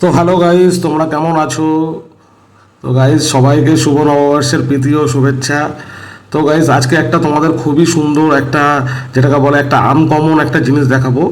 তো hello guys তোমরা কেমন আছো? তো গাইস সবাইকে শুভ নববর্ষের প্রীতি ও শুভেচ্ছা। তো গাইস আজকে একটা তোমাদের খুবই সুন্দর একটা, যেটাকে বলে একটা আনকমন একটা জিনিস দেখাবো,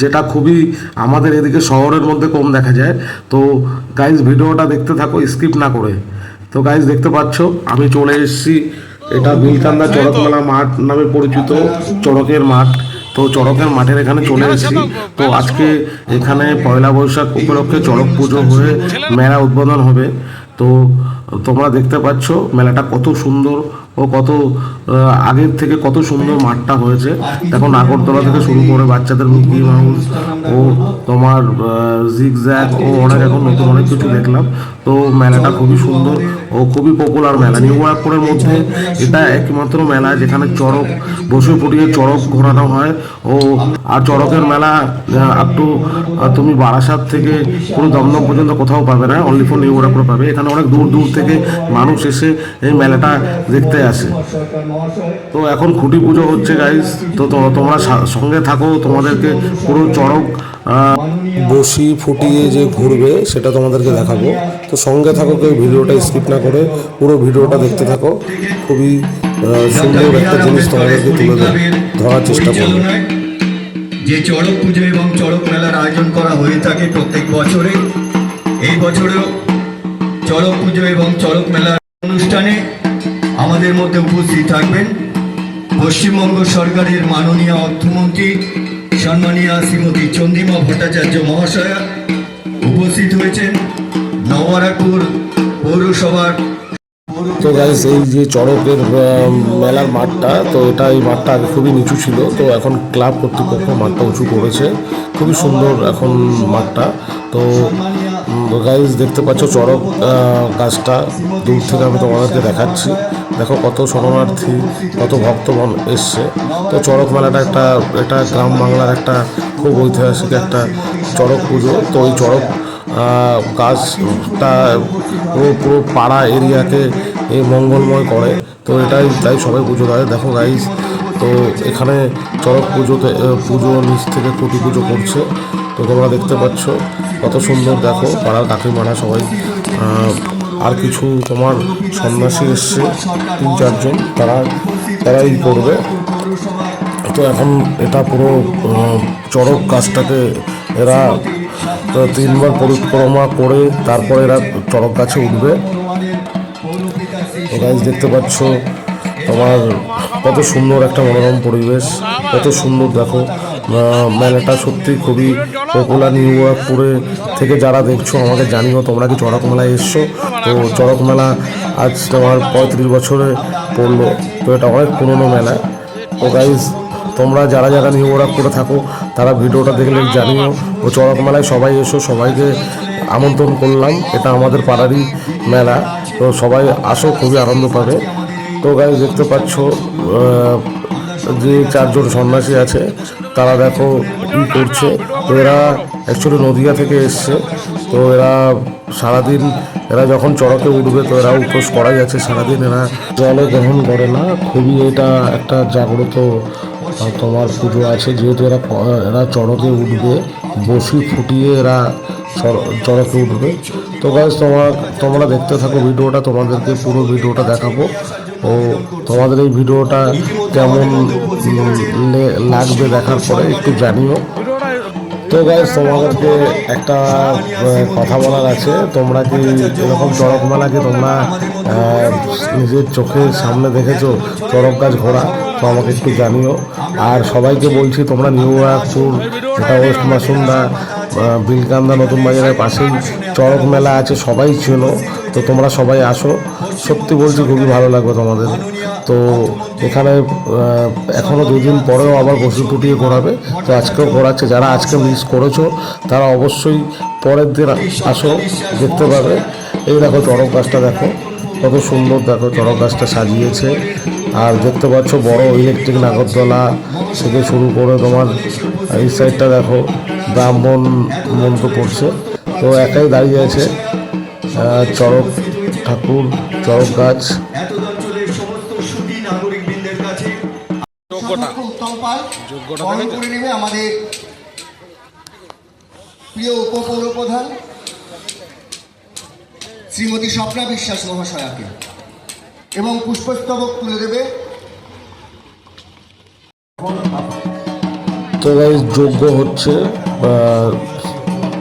যেটা খুবই আমাদের এদিকে শহরের মধ্যে কম দেখা যায়। তো গাইস ভিডিওটা দেখতে থাকো স্কিপ না করে। তো গাইস দেখতে পাচ্ছ, আমি চলে এসেছি। এটা বিলকান্দা চড়ক মেলা মাঠ নামে পরিচিত, চড়কের মাঠ। তো চড়কের মাঠের এখানে চলে এসেছি। তো আজকে এখানে পয়লা বৈশাখ উপলক্ষে চড়ক পুজো হয়ে মেলা উদ্বোধন হবে। তো তোমরা দেখতে পাচ্ছ মেলাটা কত সুন্দর ও কত আগের থেকে কত সুন্দর মাঠটা হয়েছে। দেখো নাগরদোলা থেকে শুরু করে বাচ্চাদের মিকি মাউস ও তোমার জিগজ্যাগ ও অনেক এখন নতুন অনেক কিছু দেখলাম। তো মেলাটা খুবই সুন্দর। ও খুবই পপুলার মেলা। নিউ ব্যারাকপুরের মধ্যে এটা একমাত্র মেলা যেখানে চড়ক, বসে ফুটিয়ে চড়ক ঘোরানো হয়। ও, আর চড়কের মেলা আপ টু তুমি বারাসাত থেকে পুরো দমদম পর্যন্ত কোথাও পাবে না অনলি ফর নিউ ব্যারাকপুর পাবে। এখানে অনেক দূর দূর থেকে মানুষ এসে এই মেলাটা দেখতে আসে। তো এখন খুঁটি পুজো হচ্ছে গাইস তো তোমরা সঙ্গে থাকো, তোমাদেরকে পুরো চড়ক বসি ফুটিয়ে যে ঘুরবে, সেটা তোমাদেরকে দেখাবো। তো সঙ্গে থাকো কেউ ভিডিওটা স্কিপ না করে, পুরো ভিডিওটা দেখতে থাকো। খুবই সুন্দর একটা জিনিস তোমাদেরকে তুলে ধরার চেষ্টা করব। যে চড়ক পুজো এবং চড়ক মেলার আয়োজন করা হয়ে থাকে প্রত্যেক বছরে, এই বছরেও চড়ক পুজো এবং চড়ক মেলার অনুষ্ঠানে আমাদের মধ্যে উপস্থিত থাকবেন। পশ্চিমবঙ্গ সরকারের মাননীয় অর্থমন্ত্রী সম্মানীয় শ্রীমতী চন্দ্রিমা ভট্টাচার্য মহাশয়া, উপস্থিত হয়েছেন নবরাকপুর পৌরসভার তো গাইজ এই যে চড়কের মেলার মাঠটা, তো এটা এই মাঠটা আগে খুবই নিচু ছিল, তো এখন ক্লাব কর্তৃপক্ষ মাঠটা উঁচু করেছে। খুবই সুন্দর এখন মাঠটা। তো গাইজ দেখতে পাচ্ছ চড়ক গাছটা দূর থেকে আমি তোমাদেরকে দেখাচ্ছি। দেখো কত শরণার্থী, কত ভক্তগণ এসছে। তো চড়ক মেলাটা একটা, এটা গ্রাম বাংলার একটা খুব ঐতিহাসিক একটা চড়ক পুজো। তো ওই চড়ক গাছটা পুরো পুরো পাড়া এরিয়াকে এই মঙ্গলময় করে। তো এটাই, তাই সবাই পুজো দেয়। দেখো গাইজ তো এখানে চড়ক পুজোতে পুজো নিচ থেকে কুটি পুজো করছে। তো তোমরা দেখতে পাচ্ছ, কত সুন্দর দেখো, পাড়ার কাকিমারা সবাই আর কিছু তোমার সন্ন্যাসী এসছে, তিন চারজন, তারা, তারাই করবে। তো এখন এটা পুরো চড়ক গাছটাকে এরা তিনবার পরিক্রমা করে তারপরে এরা চড়ক গাছে উঠবে। গাছ দেখতে পাচ্ছ তোমার কত সুন্দর একটা মনোরম পরিবেশ, কত সুন্দর দেখো। মেলাটা সত্যি খুবই পপুলার নিউ ইয়র্কপুরে থেকে যারা দেখছ, আমাকে জানিও, তোমরা কি চড়ক মেলায় এসছো? তো চড়ক মেলা আজ তোমার পঁয়ত্রিশ বছরে পড়ল। তো এটা অনেক পুরনো মেলা। তো গাইজ তোমরা যারা যারা নিউ করে থাকো, তারা ভিডিওটা দেখলে জানিও। ও চড়ক মেলায় সবাই এসো, সবাইকে আমন্ত্রণ করলাম। এটা আমাদের পাড়ারই মেলা। তো সবাই আসো, খুবই আনন্দ পাবে। তো গাইজ দেখতে পাচ্ছ যে চারজন সন্ন্যাসী আছে, তারা দেখো ই করছে। তো এরা অ্যাকচুয়ালি নদিয়া থেকে এসছে। তো এরা সারাদিন, এরা যখন চড়কে উঠবে, তো এরা উপোস করাই যাচ্ছে। সারাদিন এরা জলে গ্রহণ করে না। খুবই এটা একটা জাগ্রত তোমার পুজো আছে। যেহেতু এরা এরা চড়কে উঠবে, বসি ফুটিয়ে এরা চড়- চড়কে উঠবে। তো গাছ তোমার, তোমরা দেখতে থাকো ভিডিওটা, তোমাদেরকে পুরো ভিডিওটা দেখাবো। ও তোমাদের এই ভিডিওটা কেমন লাগবে দেখার পরে একটু জানিও। তো গাইজ তোমাদেরকে একটা কথা বলার আছে। তোমরা কি এরকম চড়ক মেলাকে তোমরা নিজের চোখের সামনে দেখেছ? চড়ক গাছ ঘোরা তো আমাকে একটু জানিও। আর সবাইকে বলছি, তোমরা নিউ ইয়র্কপুর এটা ওয়েস্ট মাসুন্দা বিলকান্দা নতুন বাজারের পাশেই চড়ক মেলা আছে, সবাই চেনো। তো তোমরা সবাই আসো। সত্যি বলছি খুবই ভালো লাগবে তোমাদের। তো এখানে আহ, এখনও দুদিন পরেও আবার বসে টুটিয়ে ঘোরাবে। তো আজকেও ঘোরাচ্ছে। যারা আজকে মিস করেছ তারা অবশ্যই পরের দিন আসো দেখতে পাবে। এই দেখো চড়ক গাছটা দেখো কত সুন্দর দেখো চড়ক গাছটা সাজিয়েছে। আর দেখতে পাচ্ছ বড় ইলেকট্রিক নাগরদোলা থেকে শুরু করে তোমার এই সাইডটা দেখো ব্রাহ্মণ মন্ত্র পড়ছে। তো একাই দাঁড়িয়ে আছে চড়ক ঠাকুর চড়ক গাছ আমাদের প্রিয় উপপৌর প্রধান শ্রীমতী স্বপ্না বিশ্বাস মহাশয়াকে। এবং পুষ্পস্তবক তুলে দেবে তো যজ্ঞ হচ্ছে আহ,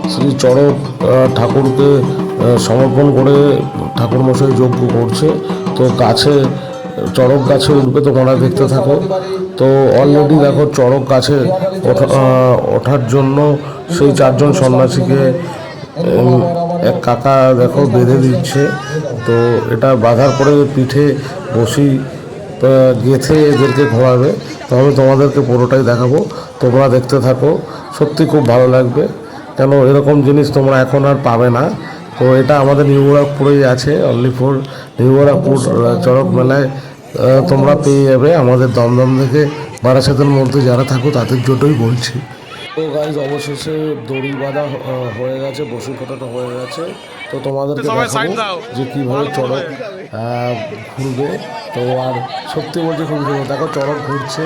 শ্রী চরক আহ, ঠাকুরকে সমর্পণ করে ঠাকুর মশাই যজ্ঞ করছে। তো গাছে, চড়ক গাছে উঠবে তো তোমরা দেখতে থাকো। তো অলরেডি দেখো চড়ক গাছে ওঠা- ওঠার জন্য সেই চারজন সন্ন্যাসীকে এক কাকা দেখো বেঁধে দিচ্ছে। তো এটা বাঁধার পরে পিঠে বসি গেথে এদেরকে ঘোরাবে। তো আমি তোমাদেরকে পুরোটাই দেখাবো। তোমরা দেখতে থাকো। সত্যি খুব ভালো লাগবে। কেন এরকম জিনিস তোমরা এখন আর পাবে না। তো এটা আমাদের নিউ ব্যারাকপুরেই আছে only four new Barrackpore ah, Charak মেলায় তোমরা পেয়ে যাবে আমাদের দমদম থেকে বারাসাতের মধ্যে যারা থাকো তাদের জন্যই বলছি। তো গাইজ অবশেষে দড়ি বাঁধা হয়ে গেছে বসি ফোটাটা হয়ে গেছে। তো তোমাদেরকে দেখাবো যে কীভাবে চড়ক আহ, ঘুরবে। তো আর সত্যি বলছি খুব সুন্দর। দেখো চড়ক ঘুরছে।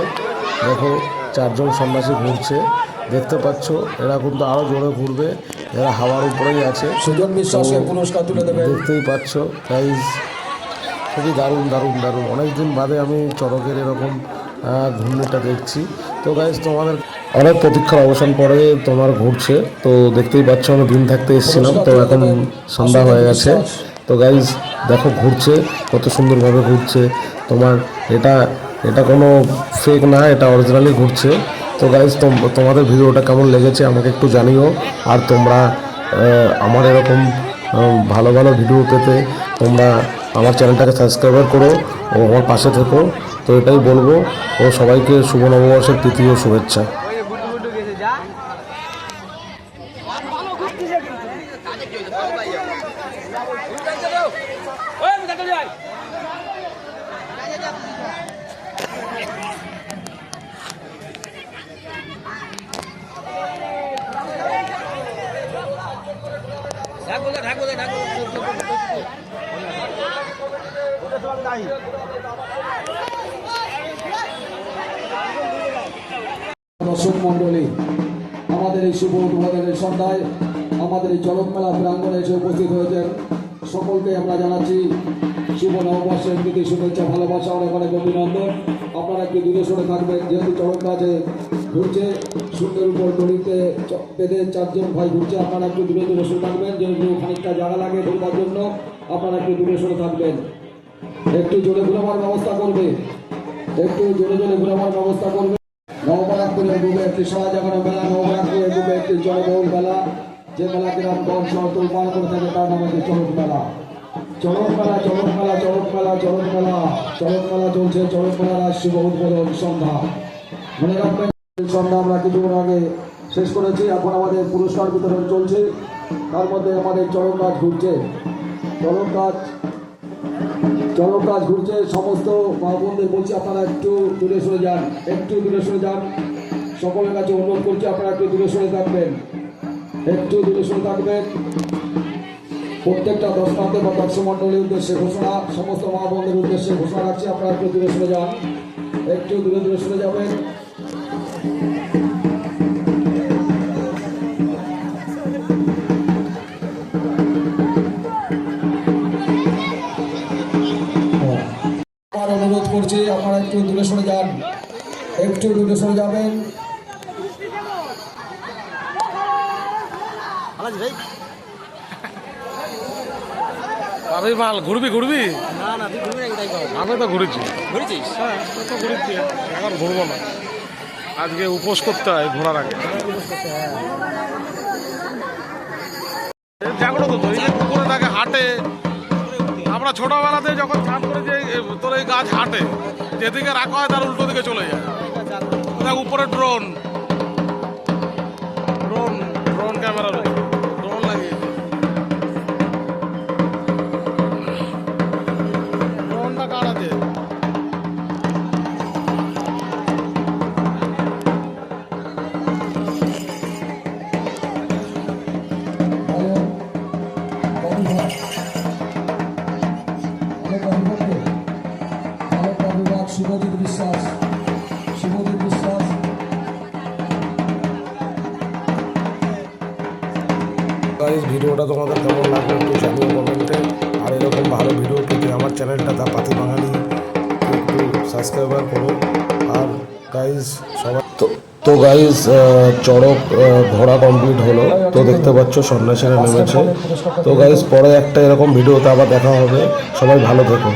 দেখো চারজন সন্ন্যাসী ঘুরছে। দেখতে পাচ্ছ এরা কিন্তু আরও জোরে ঘুরবে। এরা হাওয়ার উপরেই আছে সুজন বিশ্বাসকে পুরস্কার তুলে দেবেন। দেখতেই পাচ্ছ গাইজ খুবই দারুণ দারুণ দারুণ। অনেক দিন বাদে আমি চড়কের এরকম ঘূর্ণিটা দেখছি। তো গাইজ তোমাদের অনেক প্রতীক্ষার অবসান পরে তোমার ঘুরছে। তো দেখতেই পাচ্ছ আমি দিন থাকতে এসেছিলাম তো এখন সন্ধ্যা হয়ে গেছে। তো গাইজ দেখো ঘুরছে কত সুন্দরভাবে ঘুরছে। তোমার এটা এটা কোনো ফেক না এটা অরিজিনালি ঘুরছে। তো গাইজ তোমাদের ভিডিওটা কেমন লেগেছে আমাকে একটু জানিও। আর তোমরা আমার এরকম ভালো ভালো ভিডিও পেতে তোমরা আমার চ্যানেলটাকে সাবস্ক্রাইবার করো ও আমার পাশে থেকো। তো এটাই বলব। ও সবাইকে শুভ নববর্ষের তৃতীয় শুভেচ্ছা। দর্শক মন্ডলী আমাদের এই শুভ উদ্বোধনের সন্ধ্যায় আমাদের এই চরক মেলা প্রাঙ্গণে এসে উপস্থিত হয়েছেন। সকলকে আমরা জানাচ্ছি শুভ নববর্ষের প্রীতি, শুভেচ্ছা, ভালোবাসা, অনেক অনেক অভিনন্দন। আপনারা একটু দূরে সরে থাকবেন, যেহেতু চরক গাছে ঘুরছে, সুন্দর উপর দড়িতে বেঁধে চারজন ভাই ঘুরছে, আপনারা একটু দূরে দূরে সরে থাকবেন, যেহেতু খানিকটা জায়গা লাগে ঢোকার জন্য, আপনারা একটু দূরে সরে থাকবেন। একটু জোরে ঘুরাবার ব্যবস্থা করবে। একটু জোরে জোরে ঘুরাবার ব্যবস্থা করবে। নবরাত্রির বুকে একটি সারা জাগানো মেলা নবরাত্রির বুকে একটি জনবহুল মেলা যে মেলাকে রামগঞ্জ শহর উপান করে থাকে, তার নাম হচ্ছে চড়ক মেলা। চড়ক মেলা চড়ক মেলা চড়ক মেলা চড়ক মেলা চড়ক মেলা চলছে চড়ক মেলার আজ শুভ উদ্বোধন সন্ধ্যা। মনে রাখবেন সন্ধ্যা আমরা কিছুক্ষণ আগে শেষ করেছি, এখন আমাদের পুরস্কার বিতরণ চলছে। তার মধ্যে আমাদের চড়ক গাছ ঘুরছে। চড়ক গাছ চলো কাজ ঘুরছে, সমস্ত বোনদের বলছি আপনারা একটু দূরে সরে যান, একটু দূরে সরে যান। সকলের কাছে অনুরোধ করছি, আপনারা একটু দূরে সরে থাকবেন। একটু দূরে সরে থাকবেন। প্রত্যেকটা দর্শনার্থী বা দর্শক মণ্ডলীর উদ্দেশ্যে ঘোষণা, সমস্ত মা বোনদের উদ্দেশ্যে ঘোষণা রাখছি, আপনারা একটু দূরে সরে যান। একটু দূরে দূরে সরে যাবেন। করছি আপনারা একটু দূরে সরে যান। একটু দূরে সরে যাবেন। মাল ঘুরবি ঘুরবি? না না তুই ঘুরবি আমি তো ঘুরেছি। ঘুরেছিস? হ্যাঁ তো ঘুরেছি এখন ঘুরবো না। আজকে উপোস করতে হয় ঘোরার আগে। এই জাগ্রত তো এই যে পুকুরে থাকে হাটে। আমরা ছোটবেলাতে যখন চান করে যে তোর এই গাছ হাঁটে, যেদিকে রাখা হয় তার উল্টো দিকে চলে যায়। উপরে drone drone drone camera drone subscriber করো আর গাইজ সবাই তো তো গাইজ চড়ক ঘোড়া কমপ্লিট হলো। তো দেখতে পাচ্ছ সন্ন্যাসীরা নেমেছে তো গাইজ পরে একটা এরকম ভিডিওতে আবার দেখা হবে। সবাই ভালো থেকো।